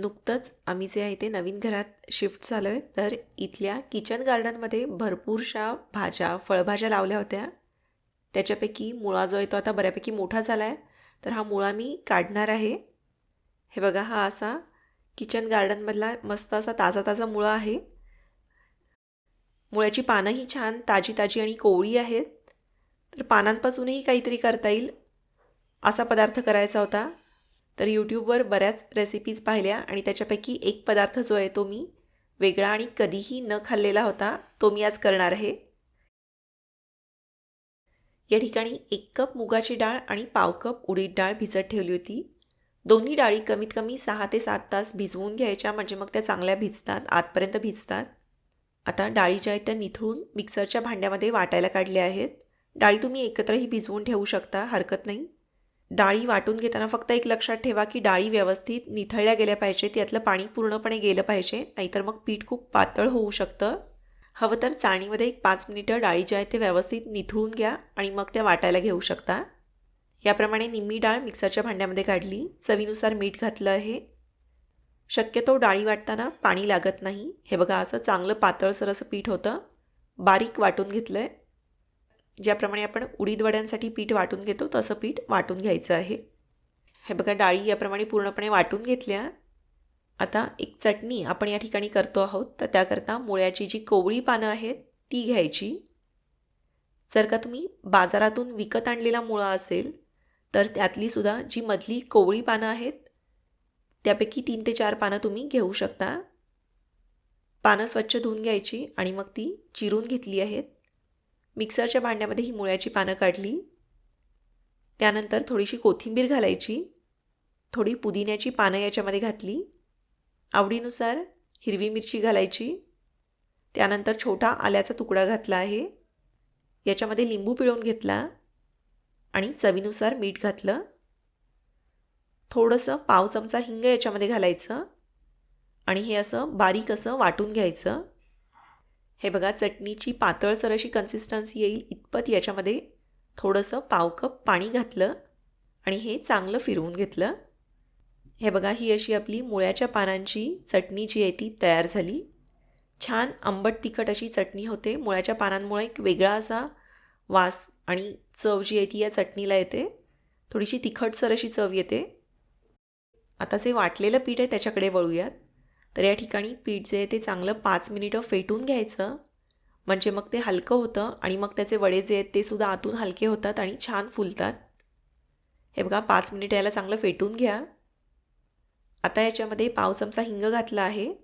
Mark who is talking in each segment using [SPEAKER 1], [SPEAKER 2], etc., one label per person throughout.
[SPEAKER 1] नुकतंच आम्ही जे आहे ते नवीन घरात शिफ्ट झालो आहे तर इथल्या किचन गार्डनमध्ये भरपूरशा भाज्या फळभाज्या लावल्या होत्या. त्याच्यापैकी मुळा जो आहे तो आता बऱ्यापैकी मोठा झाला आहे तर हा मुळा मी काढणार आहे. हे बघा हा असा किचन गार्डनमधला मस्त असा ताजा ताजा मुळा आहे. मुळ्याची पानंही छान ताजी ताजी आणि कोवळी आहेत. तर पानांपासूनही काहीतरी करता येईल असा पदार्थ करायचा होता. तर यूट्यूबवर बऱ्याच रेसिपीज पाहिल्या आणि त्याच्यापैकी एक पदार्थ जो आहे तो मी वेगळा आणि कधीही न खाल्लेला होता तो मी आज करणार आहे. या ठिकाणी एक कप मुगाची डाळ आणि पाव कप उडीद डाळ भिजत ठेवली होती. दोन्ही डाळी कमीत कमी सहा ते सात तास भिजवून घ्यायच्या म्हणजे मग त्या चांगल्या भिजतात आतपर्यंत भिजतात. आता डाळी ज्या आहेत त्या निथळून मिक्सरच्या भांड्यामध्ये वाटायला काढल्या आहेत. डाळी तुम्ही एकत्रही भिजवून ठेवू शकता हरकत नाही. डाळी वाटून घेताना फक्त एक लक्षात ठेवा की डाळी व्यवस्थित निथळल्या गेल्या पाहिजेत यातलं पाणी पूर्णपणे गेलं पाहिजे नाहीतर मग पीठ खूप पातळ होऊ शकतं. हवं तर चाळणीमध्ये एक पाच मिनिटं डाळी ज्या आहेत ते व्यवस्थित निथळून घ्या आणि मग त्या वाटायला घेऊ शकता. याप्रमाणे निम्मी डाळ मिक्सरच्या भांड्यामध्ये काढली चवीनुसार मीठ घातलं आहे. शक्यतो डाळी वाटताना पाणी लागत नाही. हे बघा असं चांगलं पातळसर असं पीठ होतं. बारीक वाटून घेतलं आहे ज्याप्रमाणे आपण उडीद वड्यांसाठी पीठ वाटून घेतो तसं पीठ वाटून घ्यायचं आहे. हे बघा डाळी याप्रमाणे पूर्णपणे वाटून घेतल्या. आता एक चटणी आपण या ठिकाणी करतो आहोत. तर त्याकरता मुळ्याची जी कोवळी पानं आहेत ती घ्यायची. जर का तुम्ही बाजारातून विकत आणलेला मुळा असेल तर त्यातलीसुद्धा जी मधली कोवळी पानं आहेत त्यापैकी तीन ते चार पानं तुम्ही घेऊ शकता. पानं स्वच्छ धुवून घ्यायची आणि मग ती चिरून घेतली आहेत. मिक्सरच्या भांड्यामध्ये ही मुळ्याची पानं काढली. त्यानंतर थोडीशी कोथिंबीर घालायची. थोडी पुदिन्याची पानं याच्यामध्ये घातली. आवडीनुसार हिरवी मिरची घालायची. त्यानंतर छोटा आल्याचा तुकडा घातला आहे. याच्यामध्ये लिंबू पिळून घेतला आणि चवीनुसार मीठ घातलं. थोडंसं पाव चमचा हिंग याच्यामध्ये घालायचं आणि हे असं बारीक असं वाटून घ्यायचं. हे बघा चटणीची पातळसर अशी कन्सिस्टन्सी येईल. इतपत याच्यामध्ये थोडंसं पाव कप पाणी घातलं आणि हे चांगलं फिरवून घेतलं. हे बघा ही अशी आपली मुळ्याच्या पानांची चटणी जी आहे ती तयार झाली. छान आंबट तिखट अशी चटणी होते. मुळ्याच्या पानांमुळे एक वेगळा असा वास आणि चव जी आहे ती या चटणीला येते. थोडीशी तिखटसर अशी चव येते. आता जे वाटलेलं पीठ आहे त्याच्याकडे वळूयात. तर या ठिकाणी पीठ जे आहे ते चांगलं पाच मिनिटं फेटून घ्यायचं. म्हणजे मग ते हलकं होतं आणि मग त्याचे वडे जे आहेत ते सुद्धा आतून हलके होतात आणि छान फुलतात. हे बघा पाच मिनिटं याला चांगलं फेटून घ्या. आता याच्यामध्ये पाव चमचा हिंग घातला आहे.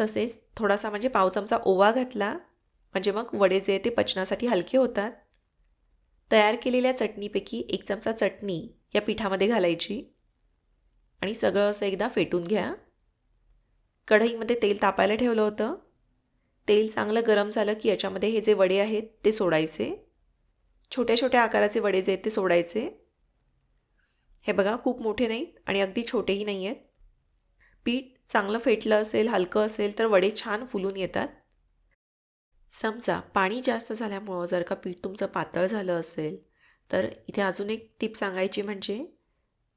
[SPEAKER 1] तसेच थोडासा म्हणजे पाव चमचा ओवा घातला. म्हणजे मग वडे जे ते पचनासाठी हलके होतात. तयार केलेल्या चटणीपैकी एक चमचा चटणी या पिठामध्ये घालायची. आणि सगळं असं एकदा फेटून घ्या. कढईमध्ये तेल तापायला ठेवलं होतं. तेल चांगलं गरम झालं की याच्यामध्ये हे जे वडे आहेत ते सोडायचे. छोट्या छोट्या आकाराचे वडे जे आहेत ते सोडायचे. हे बघा खूप मोठे नाहीत आणि अगदी छोटेही नाही आहेत पीठ चांगलं फेटलं असेल हलकं असेल तर वडे छान फुलून येतात. समजा पाणी जास्त झाल्यामुळं जर का पीठ तुमचं पातळ झालं असेल तर इथे अजून एक टिप सांगायची म्हणजे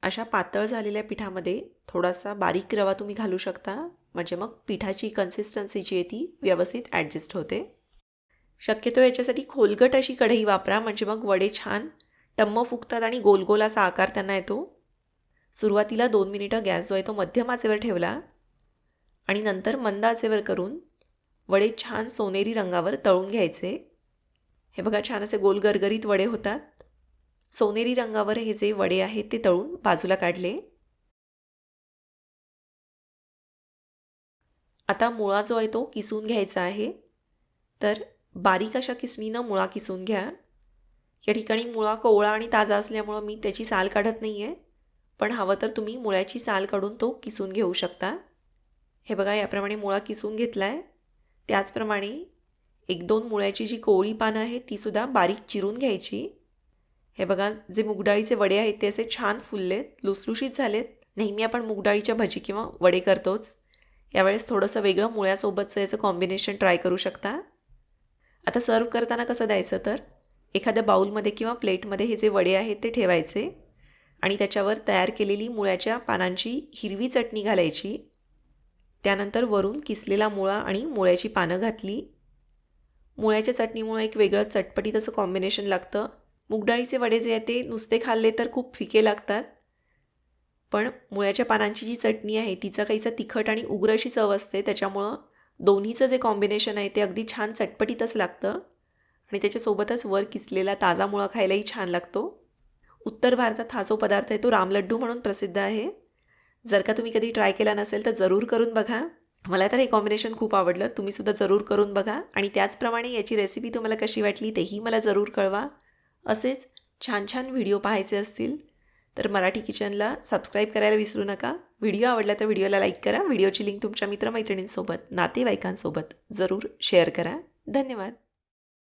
[SPEAKER 1] अशा पातळ झालेल्या पिठामध्ये थोडासा बारीक रवा तुम्ही घालू शकता. म्हणजे मग पिठाची कन्सिस्टन्सी जी आहे ती व्यवस्थित ॲडजस्ट होते. शक्यतो याच्यासाठी खोलगट अशी कढई वापरा. म्हणजे मग वडे छान टम्म फुगतात आणि गोल गोल असा आकार त्यांना येतो. सुरुवातीला दोन मिनिटं गॅस जो आहे तो मध्यम आचेवर ठेवला. आणि नंतर मंद आचेवर करून वडे छान सोनेरी रंगावर तळून घ्यायचे. हे बघा छान असे गोल गरगरीत वडे होतात. सोनेरी रंगावर हे जे वडे आहेत ते तळून बाजूला काढले. आता मुळा जो आहे तो किसून घ्यायचा आहे. तर बारीक अशा किसणीनं मुळा किसून घ्या. या ठिकाणी मुळा कोवळा आणि ताजा असल्यामुळं मी त्याची साल काढत नाही आहे पण हवं तर तुम्ही मुळ्याची साल काढून तो किसून घेऊ शकता. हे बघा याप्रमाणे मुळा किसून घेतला आहे त्याचप्रमाणे एक दोन मुळ्याची जी कोवळी पानं आहेत तीसुद्धा बारीक चिरून घ्यायची. हे बघा जे मुगडाळीचे वडे आहेत ते असे छान फुललेत लुसलुशीत झालेत. नेहमी आपण मुगडाळीच्या भजी किंवा वडे करतोच. यावेळेस थोडंसं वेगळं मुळ्यासोबतचं याचं कॉम्बिनेशन ट्राय करू शकता. आता सर्व करताना कसं द्यायचं तर? एखाद्या बाऊलमध्ये किंवा प्लेटमध्ये हे जे वडे आहेत ते ठेवायचे. आणि त्याच्यावर तयार केलेली मुळ्याच्या पानांची हिरवी चटणी घालायची. त्यानंतर वरून किसलेला मुळा आणि मुळ्याची पानं घातली. मुळ्याच्या चटणीमुळे एक वेगळं चटपटीत असं कॉम्बिनेशन लागतं. मुगडाळीचे वडे जे आहेत ते नुसते खाल्ले तर खूप फिके लागतात. पण मुळ्याच्या पानांची जी चटणी आहे तिचा काहीसा तिखट आणि उग्र अशी चव असते. त्याच्यामुळं दोन्हीचं जे कॉम्बिनेशन आहे ते अगदी छान चटपटीतच लागतं. आणि त्याच्यासोबतच वर किसलेला ताजा मुळा खायलाही छान लागतो. उत्तर भारतात हा जो पदार्थ आहे तो रामलड्डू म्हणून प्रसिद्ध आहे. जर का तुम्ही कधी ट्राय केला नसेल तर जरूर करून बघा. मला तर हे कॉम्बिनेशन खूप आवडलं. तुम्हीसुद्धा जरूर करून बघा. आणि त्याचप्रमाणे याची रेसिपी तुम्हाला कशी वाटली तेही मला जरूर कळवा. असेच छान छान व्हिडिओ पाहायचे असतील तर मराठी किचनला सबस्क्राईब करायला विसरू नका. व्हिडिओ आवडला तर व्हिडिओला लाईक करा. व्हिडिओची लिंक तुमच्या मित्रमैत्रिणींसोबत नातेवाईकांसोबत जरूर शेअर करा. धन्यवाद.